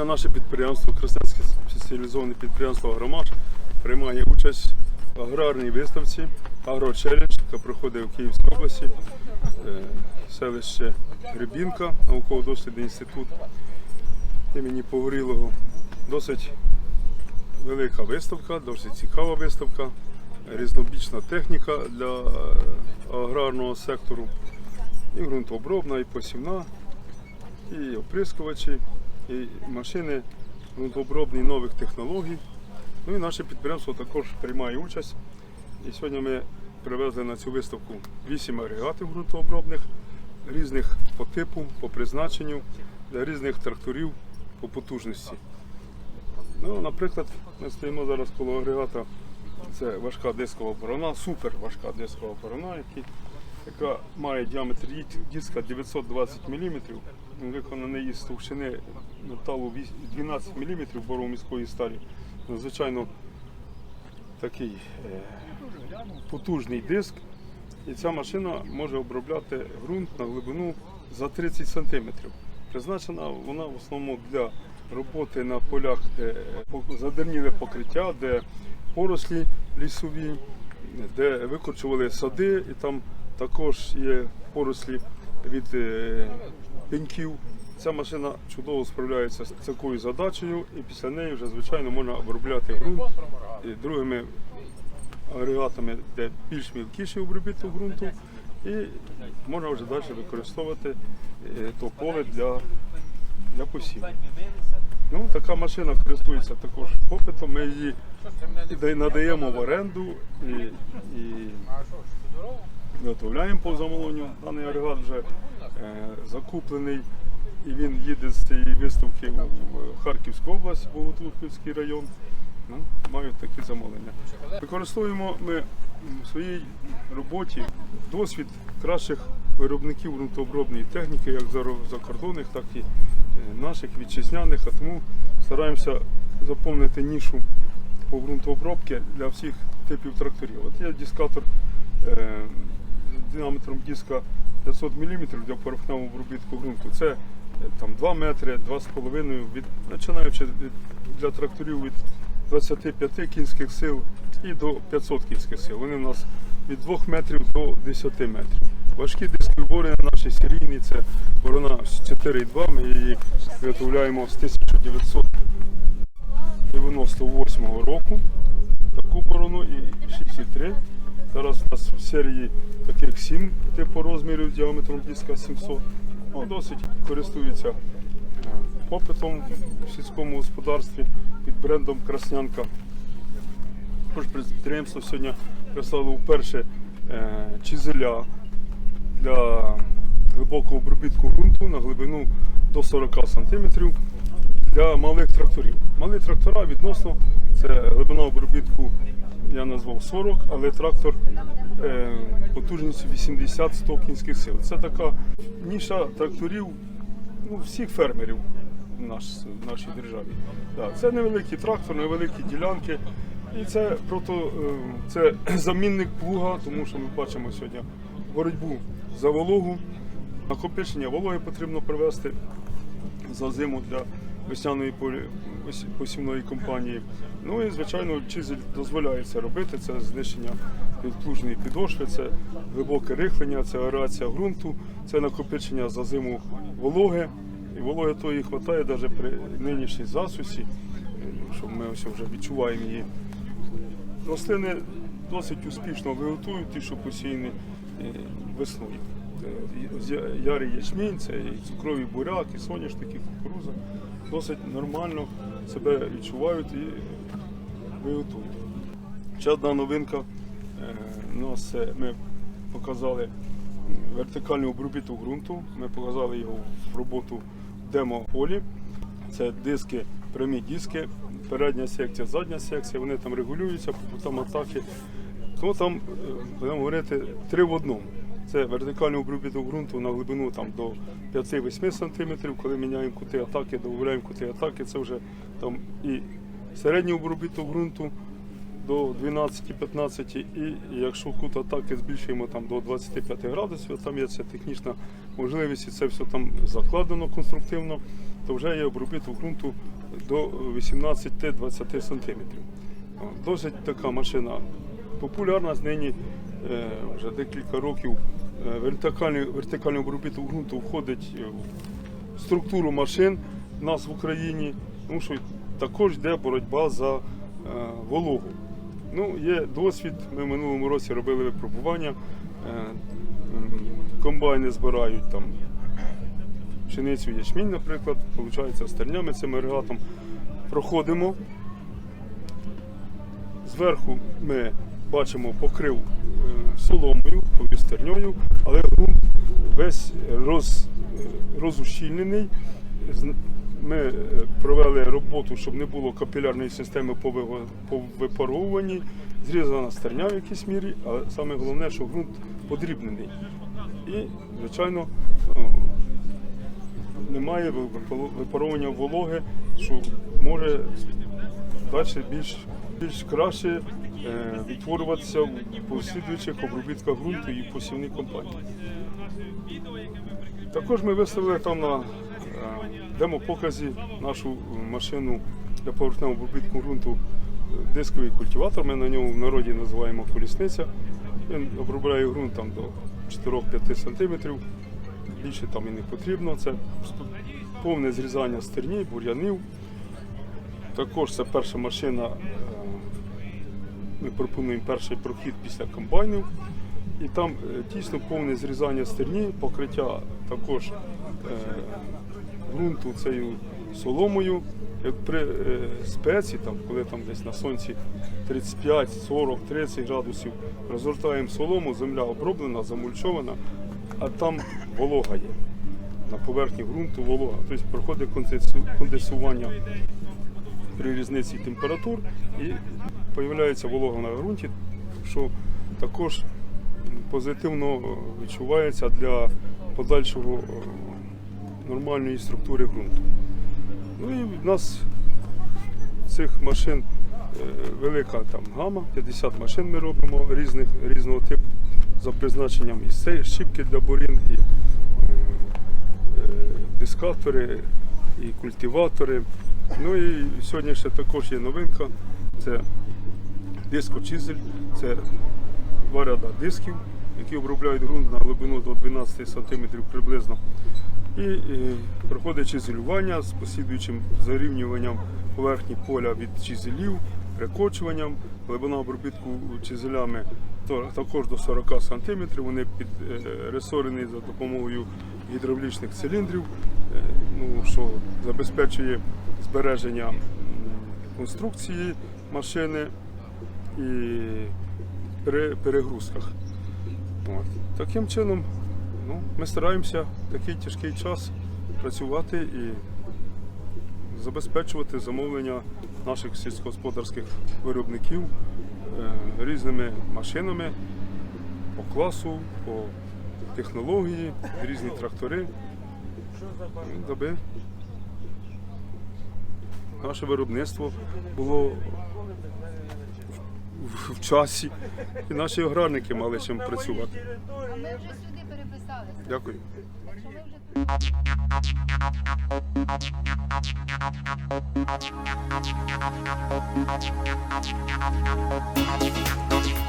Сьогодні наше підприємство, Красненське спеціалізоване підприємство Агромаш приймає участь в аграрній виставці «Агрочелендж», яка проходить у Київській області, Е, селище Гребінка, науково-дослідний інститут імені Погорілого. Досить велика виставка, досить цікава виставка, різнобічна техніка для е, аграрного сектору. І ґрунтообробна, і посівна, і оприскувачі, і машини ґрунтообробні нових технологій. Ну і наше підприємство також приймає участь. І сьогодні ми привезли на цю виставку 8 агрегатів ґрунтообробних, різних по типу, по призначенню, для різних тракторів по потужності. Ну, наприклад, ми стоїмо зараз коло агрегата. Це важка дискова борона, супер важка дискова борона, яка має діаметр диска 920 мм, виконаний із товщини металу 12 мм бороміської сталі. Надзвичайно такий е, потужний диск. І ця машина може обробляти ґрунт на глибину за 30 см. Призначена вона в основному для роботи на полях, де задерніле покриття, де порослі лісові, де викорчували сади, і там також є порослі від е, пеньків. Ця машина чудово справляється з такою задачею, і після неї вже звичайно можна обробляти ґрунт і другими агрегатами, де більш мілкіший обробіток ґрунту, і можна вже далі використовувати е, то поле для, для посіву. Ну, така машина користується також попитом. Ми її надаємо в оренду і, і виготовляємо по замовленню. Даний агрегат вже закуплений і він їде з цієї виставки в Харківську область, Боготлухівський район. Ну, мають такі замовлення. Використовуємо ми в своїй роботі досвід кращих виробників ґрунтообробної техніки, як закордонних, так і е, наших вітчизняних, а тому стараємося заповнити нішу по ґрунтообробці для всіх типів тракторів. От є дискатор е, з діаметром диска 500 мм для поверхневого обробітку ґрунту. Це е, там 2 метри, 2,5 від починаючи від, для тракторів від 25 кінських сил і до 500 кінських сил. Вони у нас від 2 метрів до 10 метрів. Важкі дискові бори наші серійні, це борона 4,2. Ми її виготовляємо з 1998 року. Таку борону і 6,3. Зараз у нас в серії таких 7 типу розмірів діаметром диска 700. Ну, досить користуються е, попитом в сільському господарстві під брендом Краснянка. Також підприємство сьогодні прислало вперше е, чизеля для глибокого обробітку ґрунту на глибину до 40 см для малих тракторів. Малі трактора відносно це глибина обробітку я назвав 40, але трактор е, потужністю 80-100 кінських сил. Це така ніша тракторів ну, всіх фермерів в наш, в нашій державі. Да, це невеликий трактор, невеликі ділянки. І це прото, е, це замінник плуга, тому що ми бачимо сьогодні боротьбу за вологу. Накопичення вологи потрібно привести за зиму для весняної посівної кампанії. Ну і звичайно, чизель дозволяє це робити. Це знищення відплужної підошви, це глибоке рихлення, це аерація ґрунту, це накопичення за зиму вологи. І вологи тої вистачає навіть при нинішній засусі, що ми ось вже відчуваємо її. Рослини досить успішно виготують ті, що посіяні е, весною. Е, Ярий ячмінь, це і цукрові буряк, і соняшник, і кукуруза. Досить нормально себе відчувають і виготують. Ще одна новинка. е, нас ми показали м, вертикальний обробіток ґрунту. Ми показали його в роботу в демо-полі. Це диски прямі диски, передня секція, задня секція, вони там регулюються, там атаки. Тому там, будемо говорити, три в одному. Це вертикальний обробіток ґрунту на глибину там, до 5-8 см, коли міняємо кути атаки, додаємо кути атаки, це вже там і середній обробіток ґрунту до 12-15, і якщо кут атаки збільшуємо там, до 25 градусів, там є ця технічна можливість, і це все там закладено конструктивно, то вже є обробіток ґрунту до 18-20 см. Досить така машина популярна, з нині вже декілька років е, вертикальний, вертикальний обробіток ґрунту входить е, в структуру машин у нас в Україні, тому що також йде боротьба за е, вологу. Ну, є досвід. Ми в минулому році робили випробування. Е, Комбайни збирають там пшеницю ячмінь, наприклад, виходить, стернями цим агрегатом. Проходимо. Зверху ми бачимо покрив е, соломою, повістерньою, але ґрунт весь роз, розущільнений. Ми е, провели роботу, щоб не було капілярної системи по випаровуванні, зрізана стерня в якійсь мірі, але саме головне, що ґрунт подрібнений. І, звичайно, немає випаровування вологи, що може далі більш, більш краще е, відтворюватися в послідуючих обробітках ґрунту і посівній компанії. Також ми виставили там на е, демопоказі нашу машину для поверхневого обробітку ґрунту е, дисковий культиватор. Ми на ньому в народі називаємо колісниця. Він обробляє ґрунт там до 4-5 см. Більше там і не потрібно. Це повне зрізання стерні, бур'янів. Також це перша машина. Ми пропонуємо перший прохід після комбайнів. І там е, дійсно повне зрізання стерні, покриття також е, ґрунту цією соломою. Як при е, спеці, там, коли там десь на сонці 35, 40, 30 градусів, розгортаємо солому, земля оброблена, замульчована, а там волога є. На поверхні ґрунту волога. Тобто проходить конденсу- конденсування при різниці температур і з'являється волога на ґрунті, що також позитивно відчувається для подальшого е, нормальної структури ґрунту. Ну і в нас цих машин е, велика там гама, 50 машин ми робимо різних, різного типу за призначенням і щіпки для бурін, і е, дискатори, і культиватори. Ну і сьогодні ще також є новинка. Це дискочизель, це два ряда дисків, які обробляють ґрунт на глибину до 12 см приблизно. І, е, проходить чизелювання з послідуючим зарівнюванням поверхні поля від чизелів, прикочуванням, глибина обробітку чизелями також до 40 см. Вони підресорені за допомогою гідравлічних циліндрів, е, ну, що забезпечує збереження конструкції машини і при перегрузках. От. Таким чином, ну, ми стараємося в такий тяжкий час працювати і забезпечувати замовлення наших сільськогосподарських виробників е, різними машинами по класу, по технології, різні трактори, аби наше виробництво було в, часі, і наші аграрники мали чим працювати. А ми вже сюди переписалися. Дякую. Так ми вже Thank